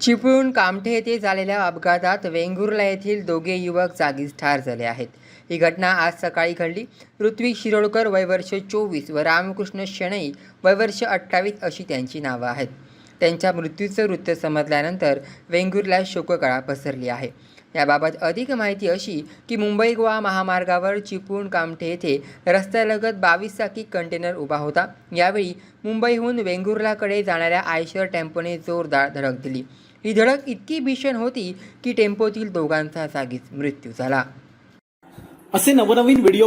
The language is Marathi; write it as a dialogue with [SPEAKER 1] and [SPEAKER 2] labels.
[SPEAKER 1] चिपळूण कामठे येथे झालेल्या अपघातात वेंगुर्ला येथील दोघे युवक जागीच ठार झाले आहेत. ही घटना आज सकाळी घडली. ऋत्विक शिरोडकर वय वर्ष चोवीस व रामकृष्ण शणई वय वर्ष अठ्ठावीस अशी त्यांची नावं आहेत. त्यांच्या मृत्यूचं वृत्त समजल्यानंतर वेंगुर्ला शोककळा पसरली आहे. याबाबत अधिक माहिती अशी की मुंबई गोवा महामार्गावर चिपळूण कामठे येथे रस्त्यालगत बावीस चाकी कंटेनर उभा होता. यावेळी मुंबईहून वेंगुर्लाकडे जाणाऱ्या आयशर टेम्पोने जोरदार धडक दिली. ही धडक इतकी भीषण होती की टेम्पोतील दोघांचा जागीच मृत्यू झाला.
[SPEAKER 2] असे नवनवीन व्हिडिओ